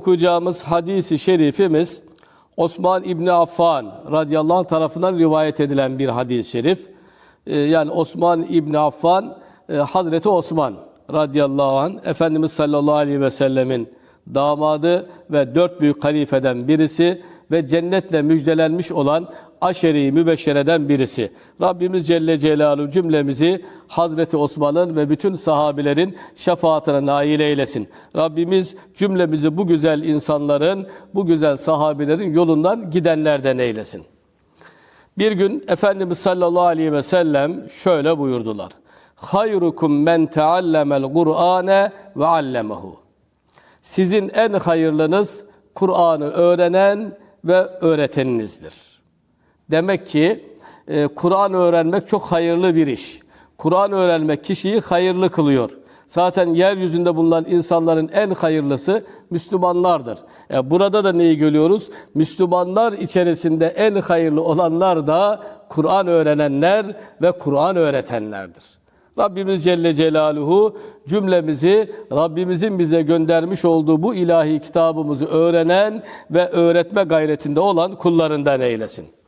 Okuyacağımız hadisi şerifimiz Osman İbni Affan radıyallahu anh tarafından rivayet edilen bir hadis-i şerif. Ee, yani Osman İbni Affan, e, Hazreti Osman radıyallahu anh, Efendimiz sallallahu aleyhi ve sellemin damadı ve dört büyük halifeden birisi ve cennetle müjdelenmiş olan aşeri mübeşşereden birisi. Rabbimiz Celle Celaluhu cümlemizi Hazreti Osman'ın ve bütün sahabilerin şefaatine nail eylesin. Rabbimiz cümlemizi bu güzel insanların, bu güzel sahabilerin yolundan gidenlerden eylesin. Bir gün Efendimiz sallallahu aleyhi ve sellem şöyle buyurdular. Hayrukum men teallemel Kur'ane ve allemehu. Sizin en hayırlınız Kur'an'ı öğrenen ve öğreteninizdir. Demek ki e, Kur'an öğrenmek çok hayırlı bir iş. Kur'an öğrenmek kişiyi hayırlı kılıyor. Zaten yeryüzünde bulunan insanların en hayırlısı Müslümanlardır. E, burada da neyi görüyoruz? Müslümanlar içerisinde en hayırlı olanlar da Kur'an öğrenenler ve Kur'an öğretenlerdir. Rabbimiz Celle Celaluhu cümlemizi Rabbimizin bize göndermiş olduğu bu ilahi kitabımızı öğrenen ve öğretme gayretinde olan kullarından eylesin.